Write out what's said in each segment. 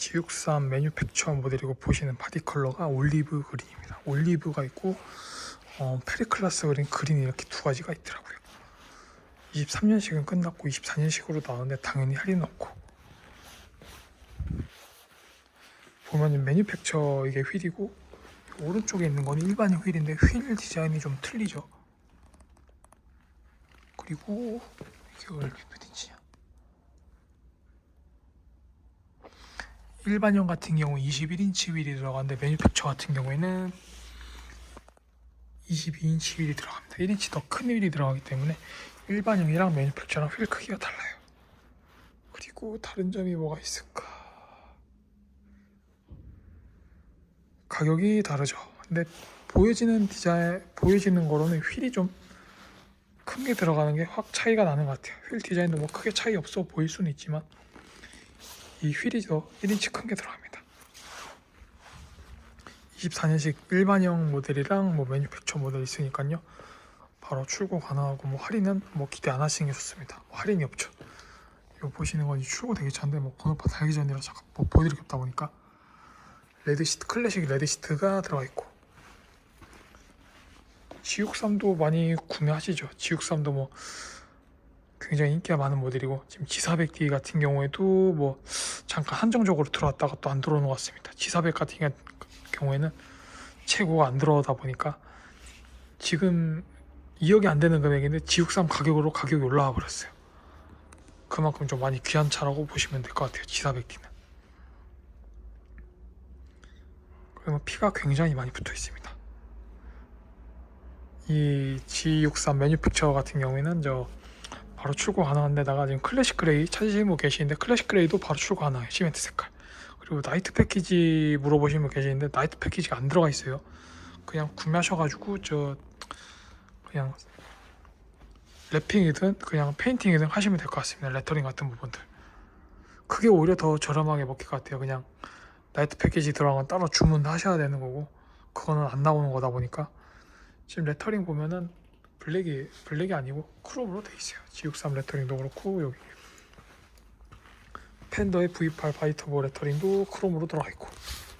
G63 매뉴팩처 모델이고 보시는 바디 컬러가 올리브 그린입니다. 올리브가 있고 어, 페리클라스 그린 그린이 이렇게 두 가지가 있더라고요. 23년식은 끝났고 24년식으로 나오는데 당연히 할인 없고 보면 매뉴팩처 이게 휠이고 오른쪽에 있는 건 일반형 휠인데 휠 디자인이 좀 틀리죠. 그리고 이게 왜 이렇게 몇인치냐? 일반형 같은 경우 21인치 휠이 들어가는데 매뉴팩처 같은 경우에는 22인치 휠이 들어갑니다. 1인치 더 큰 휠이 들어가기 때문에 일반형이랑 매뉴팩처랑 휠 크기가 달라요. 그리고 다른 점이 뭐가 있을까? 가격이 다르죠. 근데 보여지는 디자인, 보여지는 거로는 휠이 좀 큰 게 들어가는 게 확 차이가 나는 것 같아요. 휠 디자인도 뭐 크게 차이 없어 보일 수는 있지만 이 휠이 더 1인치 큰 게 들어갑니다. 24년식 일반형 모델이랑 뭐 매뉴팩처 모델 있으니까요. 바로 출고 가능하고 뭐 할인은 뭐 기대 안 하시는 게 좋습니다. 뭐 할인이 없죠. 이거 보시는 건 출고 되게 찬데 뭐 번호판 달기 전이라 잠깐 뭐 보여드릴 게 없다 보니까 레드 시트 클래식 레드 시트가 들어가 있고 G63도 많이 구매하시죠. G63도 뭐 굉장히 인기가 많은 모델이고 지금 G400D 같은 경우에도 뭐 잠깐 한정적으로 들어왔다가 또 안 들어오는 것 같습니다. G400 같은 경우에는 최고가 안 들어오다 보니까 지금 2억이 안 되는 금액인데 G63 가격으로 가격이 올라와 버렸어요. 그만큼 좀 많이 귀한 차라고 보시면 될 것 같아요. G400D는. 그러면 피가 굉장히 많이 붙어 있습니다. 이 G63 매뉴픽처 같은 경우에는 저 바로 출고 가능한데다가 지금 클래식 그레이 찾으시는 분 계시는데 클래식 그레이도 바로 출고 가능해요. 시멘트 색깔. 그리고 나이트 패키지 물어보시는 분 계시는데 나이트 패키지가 안 들어가 있어요. 그냥 구매하셔가지고 저 그냥 랩핑이든 그냥 페인팅이든 하시면 될 것 같습니다. 레터링 같은 부분들. 그게 오히려 더 저렴하게 먹힐 것 같아요. 그냥 나이트 패키지 들어간 건 따로 주문하셔야 되는 거고 그거는 안 나오는 거다 보니까 지금 레터링 보면은 블랙이 블랙이 아니고 크롬으로 돼 있어요. G63 레터링도 그렇고 여기 팬더의 V8 바이터보 레터링도 크롬으로 들어가 있고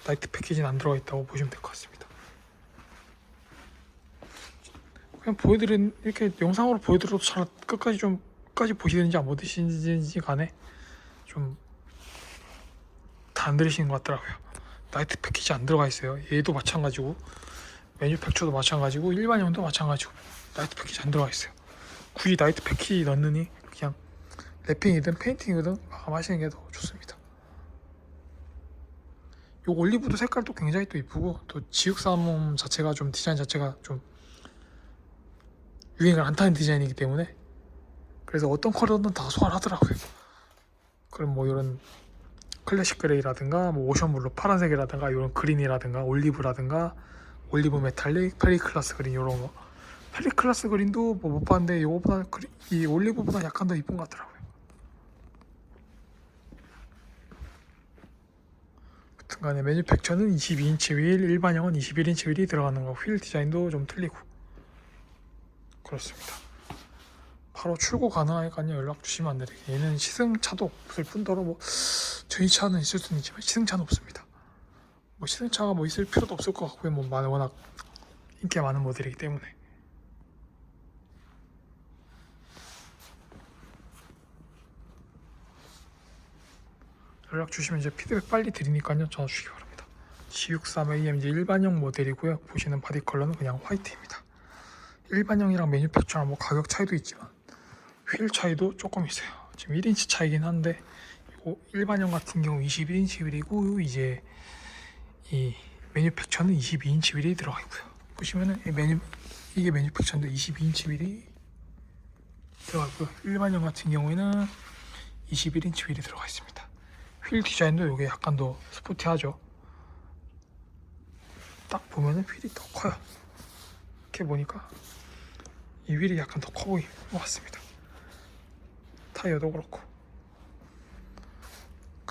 나이트 패키지는 안 들어가 있다고 보시면 될 것 같습니다. 그냥 보여드린 이렇게 영상으로 보여드려도 잘 끝까지 좀 끝까지 보시든지 안 보시든지 간에 좀 다 안 들으시는 것 같더라고요. 나이트 패키지 안 들어가 있어요. 얘도 마찬가지고 메뉴팩처도 마찬가지고 일반형도 마찬가지고 나이트 패키지 안 들어가 있어요. 굳이 나이트 패키지 넣느니 그냥 랩핑이든 페인팅이든 마감하시는 게 더 좋습니다. 요 올리브도 색깔도 굉장히 또 이쁘고 또 G63 자체가 좀 디자인 자체가 좀 유행을 안 타는 디자인이기 때문에 그래서 어떤 컬러든 다 소화를 하더라고요. 그럼 뭐 이런 클래식 그레이라든가 뭐 오션 블루 파란색이라든가 이런 그린이라든가 올리브라든가 올리브 메탈릭 페리클라스 그린 이런 거 페리클라스 그린도 뭐 못 봤는데 이거보다 이 올리브보다 약간 더 이쁜 것 같더라고요. 여튼간에 매뉴팩처는 22인치 휠, 일반형은 21인치 휠이 들어가는 거, 휠 디자인도 좀 틀리고 그렇습니다. 바로 출고 가능하니까요 연락 주시면 안 돼요. 얘는 시승차도 없을 뿐더러 뭐 저희 차는 있을 수는 있지만 시승차는 없습니다. 뭐 시승차가 뭐 있을 필요도 없을 것 같고요. 뭐 워낙 인기가 많은 모델이기 때문에. 연락 주시면 이제 피드백 빨리 드리니까요 전화 주시기 바랍니다. G63 AMG 일반형 모델이고요. 보시는 바디 컬러는 그냥 화이트입니다. 일반형이랑 매뉴팩처랑 뭐 가격 차이도 있지만 휠 차이도 조금 있어요. 지금 1인치 차이긴 한데 요 일반형 같은 경우 21인치 휠이고 이제 이 매뉴팩처는 22인치 휠이 들어가 있고요. 보시면은 이 메뉴 이게 매뉴팩처인데 22인치 휠이 들어가 있고요. 일반형 같은 경우에는 21인치 휠이 들어가 있습니다. 휠 디자인도 이게 약간 더 스포티하죠. 딱 보면은 휠이 더 커요. 이렇게 보니까 이 휠이 약간 더 커 보이는 것 같습니다. 타이어도 그렇고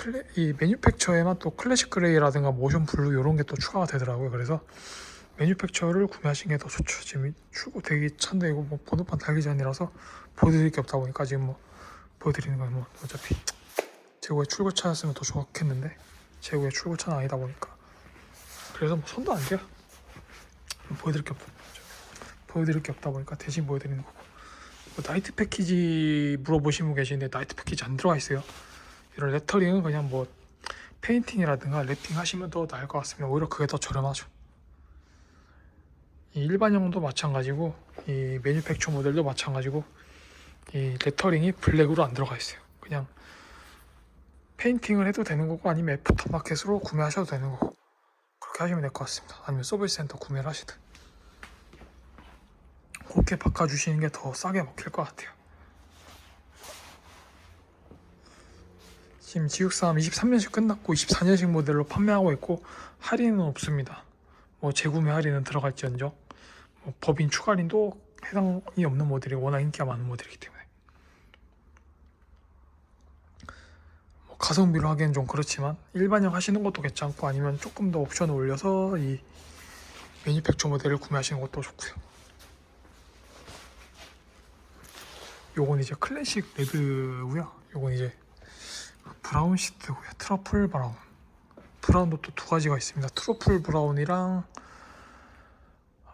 클래 이 매뉴팩처에만 또 클래식 그레이라든가 모션 블루 이런 게 또 추가가 되더라고요. 그래서 매뉴팩처를 구매하시는 게 더 좋죠. 지금 출고 되게 찬데 이거 뭐 번호판 달기 전이라서 보여드릴 게 없다 보니까 지금 뭐 보여드리는 건 뭐 어차피 제가 출고차였으면 더 좋았겠는데 제국의 출구차는 아니다 보니까. 그래서 뭐 손도 안 돼요. 보여드릴 게 없, 보여드릴 게 없다 보니까 대신 보여드리는 거고. 뭐 나이트 패키지 물어보신 분 계시는데 나이트 패키지 안 들어가 있어요 이런 레터링은 그냥 뭐 페인팅이라든가 랩핑 하시면 더 나을 것 같습니다. 오히려 그게 더 저렴하죠. 이 일반형도 마찬가지고 이 매니팩처 모델도 마찬가지고 이 레터링이 블랙으로 안 들어가 있어요. 그냥 페인팅을 해도 되는 거고 아니면 애프터마켓으로 구매하셔도 되는 거고 그렇게 하시면 될 것 같습니다. 아니면 서비스 센터 구매를 하시든. 그렇게 바꿔주시는 게 더 싸게 먹힐 것 같아요 지금 G63 23년식 끝났고 24년식 모델로 판매하고 있고 할인은 없습니다. 뭐 재구매 할인은 들어갈지언정 뭐 법인 추가 할인도 해당이 없는 모델이 워낙 인기가 많은 모델이기 때문에. 뭐 가성비로 하기엔 좀 그렇지만 일반형 하시는 것도 괜찮고 아니면 조금 더 옵션을 올려서 이 매니팩처 모델을 구매하시는 것도 좋고요. 요건 이제 클래식 레드고요. 요건 이제 브라운 시트고요. 트러플 브라운. 브라운도 또 두 가지가 있습니다. 트러플 브라운이랑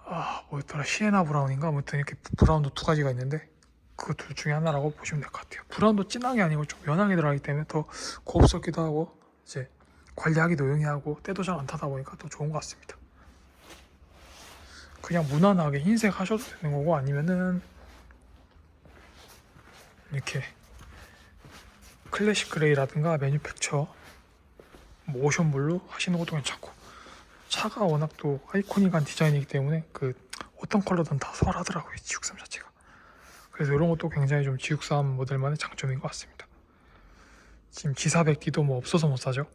아 뭐였더라? 시에나 브라운인가? 아무튼 이렇게 브라운도 두 가지가 있는데 그 둘 중에 하나라고 보시면 될 것 같아요. 브라운도 진하게 아니고 좀 연하게 들어가기 때문에 더 고급스럽기도 하고 이제 관리하기도 용이하고 때도 잘 안 타다 보니까 더 좋은 것 같습니다. 그냥 무난하게 흰색 하셔도 되는 거고 아니면은 이렇게 클래식 그레이라든가 매니팩처 뭐 오션 블루 하시는 것도 괜찮고 차가 워낙 또 아이코닉한 디자인이기 때문에 그 어떤 컬러든 다 소화하더라고요 G63 자체가. 그래서 이런 것도 굉장히 좀 G63 모델만의 장점인 것 같습니다. 지금 G400D도 뭐 없어서 못 사죠.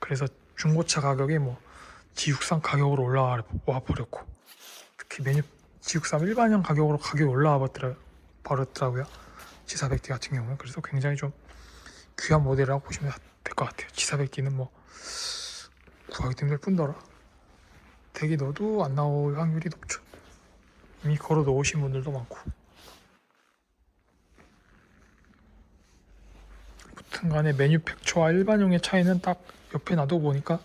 그래서 중고차 가격이 뭐 G63 가격으로 올라와 버렸고 특히 메뉴 G63 일반형 가격으로 가격이 올라와 버렸더라- 버렸더라고요. G400D 같은 경우는. 그래서 굉장히 좀 귀한 모델이라고 보시면 될 것 같아요. G400D는 뭐 구하기도 힘들 뿐더러. 대기 넣어도 안 나올 확률이 높죠. 이미 걸어 놓으신 분들도 많고. 무튼 간에 매뉴팩처와 일반형의 차이는 딱 옆에 놔두고 보니까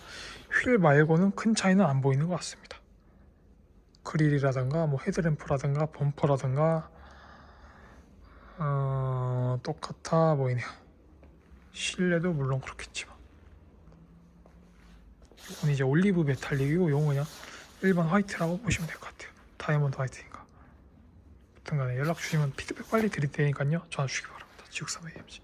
휠 말고는 큰 차이는 안 보이는 것 같습니다. 그릴이라든가 뭐 헤드램프라든가 범퍼라든가 어, 똑같아 보이네요 실내도 물론 그렇겠지만. 이건 이제 올리브 메탈릭이고 이건 그냥 일반 화이트라고 보시면 될 것 같아요. 다이아몬드 화이트인가 아무튼 간에 연락 주시면 피드백 빨리 드릴 테니까요. 전화 주시기 바랍니다. 지옥사의 AMG